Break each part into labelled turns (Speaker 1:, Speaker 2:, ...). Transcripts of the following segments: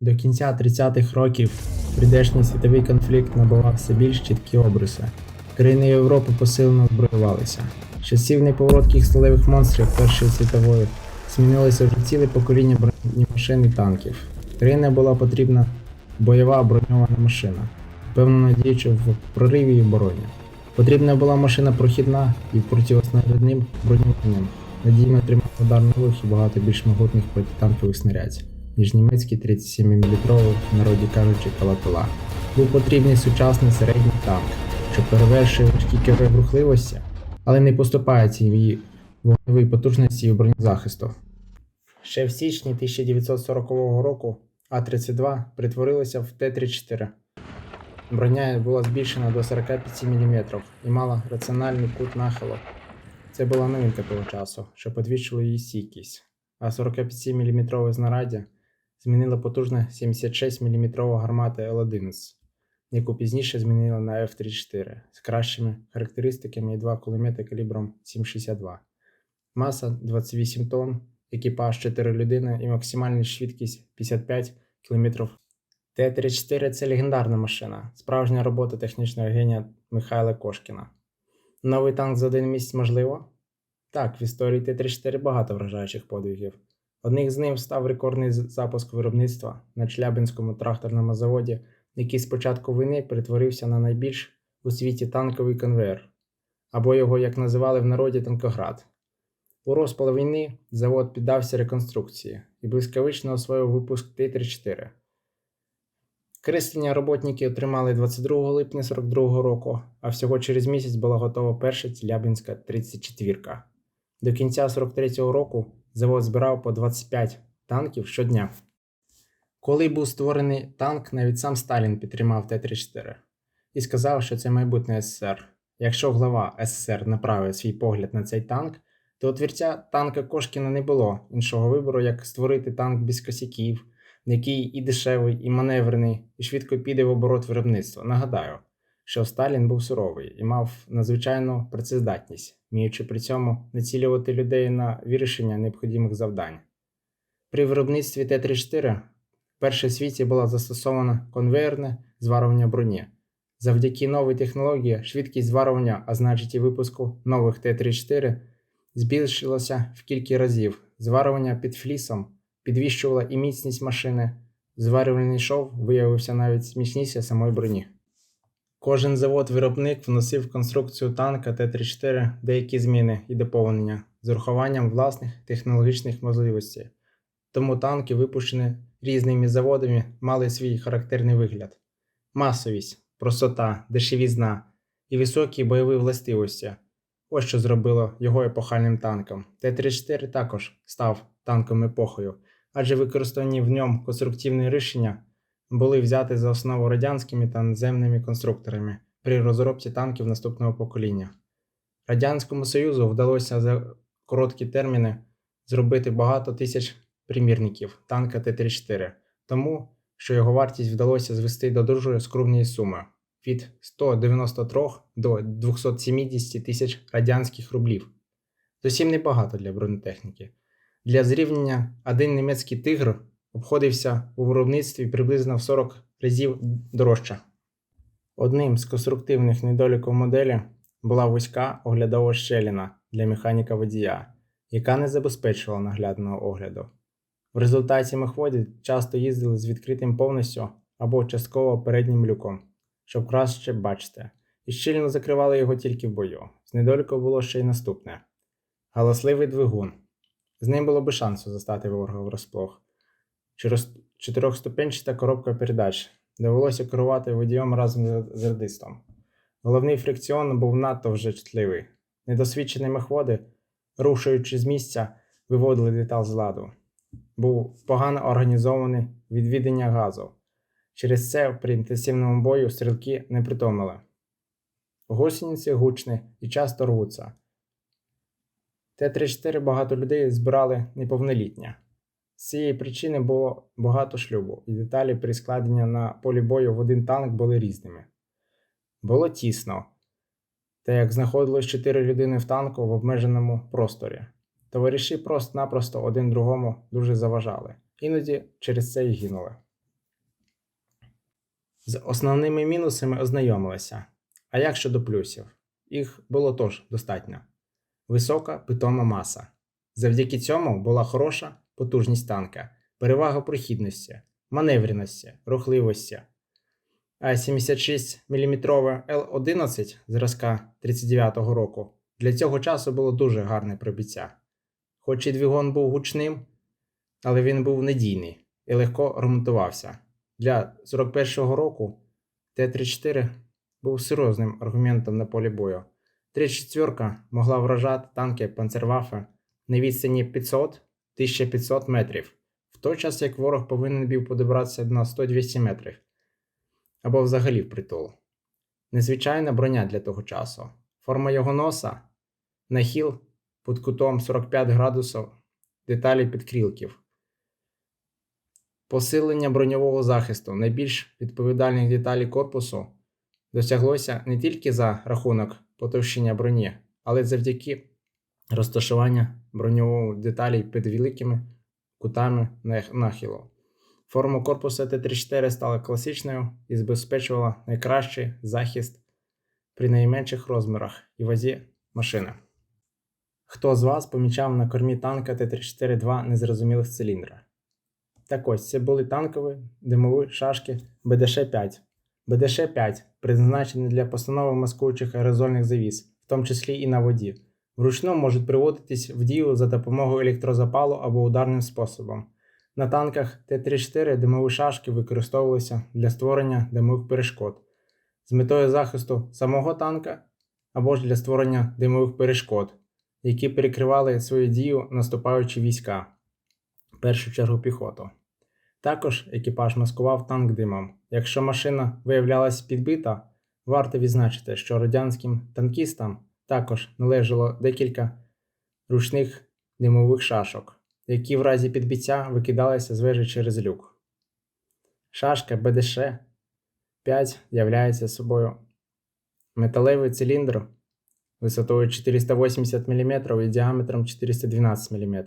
Speaker 1: До кінця 30-х років прийдешній світовий конфлікт набував все більш чіткі обриси. Країни Європи посилено озброювалися. З часів неповоротких сталевих монстрів Першої світової змінилося вже ціле покоління бронемашин і танків. Країні була потрібна бойова броньована машина, впевнено діючи в прориві і обороні. Потрібна була машина прохідна і протиоснарядним бронюванням, надійно тримав ударний рух і багато більш могутних протитанкових снарядів, ніж німецький 37-мм, в народі кажучи, калатула. Був потрібний сучасний середній танк, що перевершує важкі кери в рухливості, але не поступається в її вогневій потужності і бронезахисту. Ще в січні 1940 року А-32 притворилася в Т-34. Броня була збільшена до 45 мм і мала раціональний кут нахилу. Це була новинка того часу, що підвищило її стійкість. А 45 мм знаряддя змінило потужна 76 мм гармата Л-11, яку пізніше змінили на F-34 з кращими характеристиками і два кулемети калібром 7,62. Маса 28 тонн, екіпаж 4 людини і максимальна швидкість 55 км Т-34 це легендарна машина, справжня робота технічного генія Михайла Кошкіна. Новий танк за один місяць можливо? Так, в історії Т-34 багато вражаючих подвигів. Одним з них став рекордний запуск виробництва на Челябинському тракторному заводі, який з початку війни перетворився на найбільш у світі танковий конвейер, або його, як називали в народі, танкоград. У розпал війни завод піддався реконструкції і блискавично освоїв випуск Т-34. Креслення роботники отримали 22 липня 42 року, а всього через місяць була готова перша Челябинська 34. До кінця 43-го року завод збирав по 25 танків щодня. Коли був створений танк, навіть сам Сталін підтримав Т-34 і сказав, що це майбутнє СССР. Якщо глава СССР направив свій погляд на цей танк, то у твірця танка Кошкіна не було іншого вибору, як створити танк без косяків, який і дешевий, і маневрений, і швидко піде в оборот виробництва. Нагадаю, що Сталін був суровий і мав надзвичайну працездатність, вміючи при цьому націлювати людей на вирішення необхідних завдань. При виробництві Т-34 вперше в світі було застосовано конвейерне зварювання броні. Завдяки новій технології швидкість зварювання, а значить і випуску нових Т-34, збільшилася в кілька разів. Зварювання під флісом підвищувало і міцність машини. Зварювальний шов виявився навіть смішніше самої броні. Кожен завод-виробник вносив в конструкцію танка Т-34 деякі зміни і доповнення з урахуванням власних технологічних можливостей. Тому танки, випущені різними заводами, мали свій характерний вигляд: масовість, простота, дешевізна і високі бойові властивості. Ось що зробило його епохальним танком. Т-34 також став танком епохою, адже використані в ньому конструктивні рішення були взяті за основу радянськими та наземними конструкторами при розробці танків наступного покоління. Радянському Союзу вдалося за короткі терміни зробити багато тисяч примірників танка Т-34, тому що його вартість вдалося звести до дуже скромної суми від 193 до 270 тисяч радянських рублів. Зовсім небагато для бронетехніки. Для зрівняння один німецький тигр обходився у виробництві приблизно в 40 разів дорожче. Одним з конструктивних недоліків моделі була вузька оглядова щеліна для механіка водія, яка не забезпечувала наглядного огляду. В результаті мехводі часто їздили з відкритим повністю або частково переднім люком, щоб краще бачити, і щільно закривали його тільки в бою. З недоліком було ще й наступне: галасливий двигун. З ним було би шансу застати ворога врасплох. Через чотирьохступенчата коробка передач довелося керувати водієм разом з радистом. Головний фрикціон був надто вже чутливий. Недосвідчені мехводи, рушаючи з місця, виводили деталь з ладу. Був погано організований відвідання газу. Через це при інтенсивному бою стрілки не притомили. Гусениці гучні і часто рвуться. Т-34 багато людей збирали неповнолітня. З цієї причини було багато шлюбу, і деталі при складенні на полі бою в один танк були різними. Було тісно, та як знаходилось 4 людини в танку в обмеженому просторі. Товариші просто-напросто один другому дуже заважали, іноді через це й гинули. З основними мінусами ознайомилися. А як щодо плюсів? Їх було теж достатньо. Висока питома маса. Завдяки цьому була хороша потужність танка, перевага прохідності, маневреності, рухливості. А 76 мм Л11 зразка 39-го року для цього часу було дуже гарне пробиття. Хоч і двигун був гучним, але він був надійний і легко ремонтувався. Для 41-го року Т-34 був серйозним аргументом на полі бою. 34 могла вражати танки Панцерваффе на відстані 500-1500 метрів, в той час як ворог повинен був подобратися на 100-200 метрів або взагалі в притул. Незвичайна броня для того часу. Форма його носа нахил під кутом 45 градусів деталі підкрілків. Посилення броньового захисту найбільш відповідальних деталей корпусу досяглося не тільки за рахунок потовщення броні, але й завдяки розташування броньових деталей під великими кутами нах- нахилу. Форма корпусу Т-34 стала класичною і забезпечувала найкращий захист при найменших розмірах і вазі машини. Хто з вас помічав на кормі танка Т-34 два незрозумілих циліндра? Так ось, це були танкові димові шашки БДШ-5. БДШ-5 призначені для постанови маскуючих аерозольних завіс, в тому числі і на воді. Вручну можуть приводитись в дію за допомогою електрозапалу або ударним способом. На танках Т-34 димові шашки використовувалися для створення димових перешкод з метою захисту самого танка або ж для створення димових перешкод, які перекривали свою дію наступаючі війська, в першу чергу піхоту. Також екіпаж маскував танк димом. Якщо машина виявлялась підбита, варто відзначити, що радянським танкістам також належало декілька ручних димових шашок, які в разі підбиття викидалися з вежі через люк. Шашка БДШ 5 являється собою металевий циліндр висотою 480 мм і діаметром 412 мм.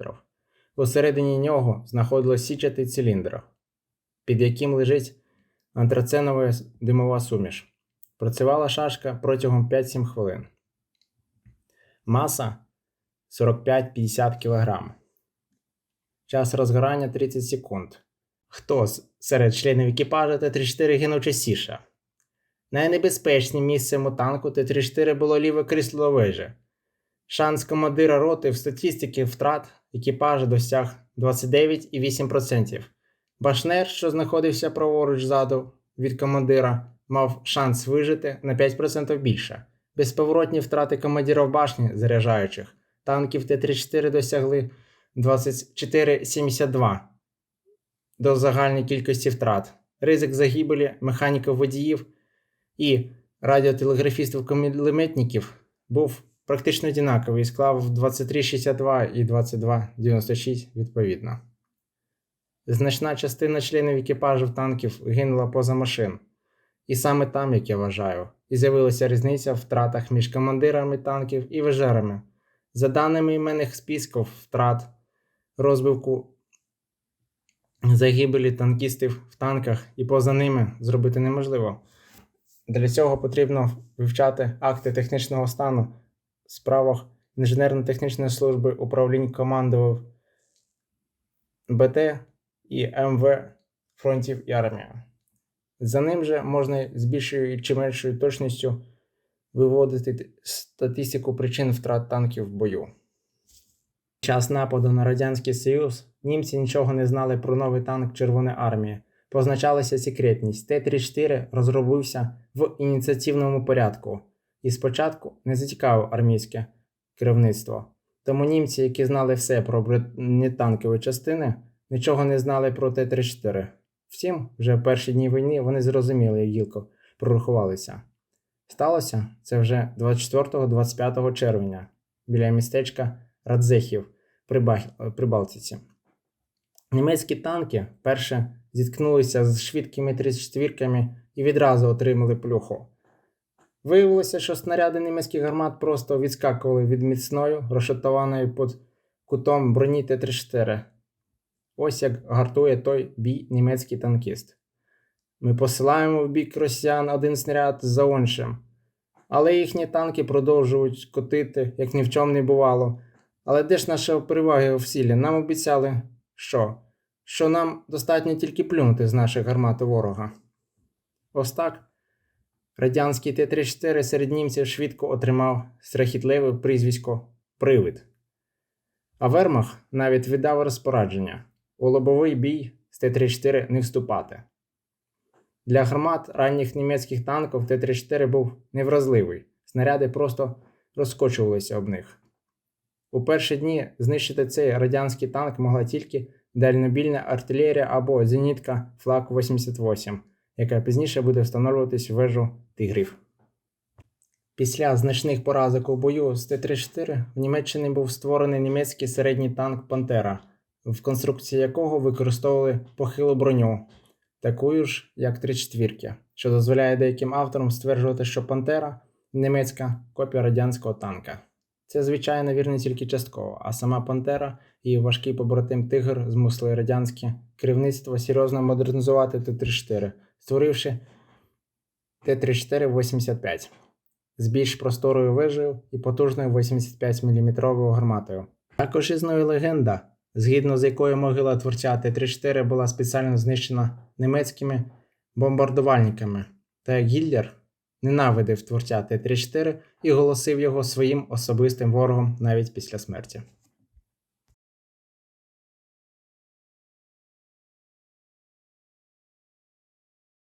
Speaker 1: Усередині нього знаходилось січатий циліндр, під яким лежить антраценова димова суміш. Працювала шашка протягом 5-7 хвилин. Маса 45-50 кг. Час розгорання 30 секунд. Хто серед членів екіпажу Т-34 гинув частіше? Найнебезпечнішим місцем у танку Т-34 було ліве крісло вежі. Шанс командира роти в статистиці втрат екіпажа досяг 29,8%. Башнер, що знаходився праворуч ззаду від командира, мав шанс вижити на 5% більше. Безповоротні втрати командирів башні заряджаючих танків Т-34 досягли 24,72 до загальної кількості втрат. Ризик загибелі механіків водіїв і радіотелеграфістів кулеметників був практично однаковий і склав 23,62 і 22,96 відповідно. Значна частина членів екіпажів танків гинула поза машин. І саме там, як я вважаю, і з'явилася різниця в втратах між командирами танків і вежерами. За даними іменних списків втрат, розбивку загибелі танкістів в танках і поза ними зробити неможливо. Для цього потрібно вивчати акти технічного стану в справах інженерно-технічної служби управлінь командував БТ і МВ фронтів і армії. За ним же можна з більшою чи меншою точністю виводити статистику причин втрат танків в бою. Під час нападу на Радянський Союз німці нічого не знали про новий танк Червоної армії. Позначалася секретність. Т-34 розробився в ініціативному порядку і спочатку не зацікавив армійське керівництво. Тому німці, які знали все про бронетанкові частини, нічого не знали про Т-34. Втім, вже в перші дні війни вони зрозуміли, як гілко прорахувалися. Сталося це вже 24-25 червня біля містечка Радзехів при, Бах... при Балтиці. Німецькі танки вперше зіткнулися з швидкими 34-ками і відразу отримали плюху. Виявилося, що снаряди німецьких гармат просто відскакували від міцної, розшатованої під кутом броні Т-34. Ось як гартує той бій німецький танкіст. Ми посилаємо в бік росіян один снаряд за іншим. Але їхні танки продовжують котити, як ні в чому не бувало. Але де ж наша перевага в сілі? Нам обіцяли, що? Що нам достатньо тільки плюнути з наших гармат ворога. Ось так. Радянський Т-34 серед німців швидко отримав страхітливе прізвисько Привид. А Вермах навіть віддав розпорадження у лобовий бій з Т-34 не вступати. Для гармат ранніх німецьких танків Т-34 був невразливий, снаряди просто розкочувалися об них. У перші дні знищити цей радянський танк могла тільки дальнобільна артилерія або зенітка Флак-88, яка пізніше буде встановлюватись в вежу тигрів. Після значних поразок у бою з Т-34 в Німеччині був створений німецький середній танк Пантера, в конструкції якого використовували похилу броню, таку ж, як 34, що дозволяє деяким авторам стверджувати, що Пантера німецька копія радянського танка. Це, звичайно, вірно тільки частково, а сама Пантера і важкий побратим Тигр змусили радянське керівництво серйозно модернізувати Т-34, створивши Т-34-85 з більш просторою вежею і потужною 85 мм гарматою. Також існує легенда, згідно з якою могила творця Т-34 була спеціально знищена німецькими бомбардувальниками, та Гіллер ненавидив творця Т-34 і голосив його своїм особистим ворогом навіть після смерті.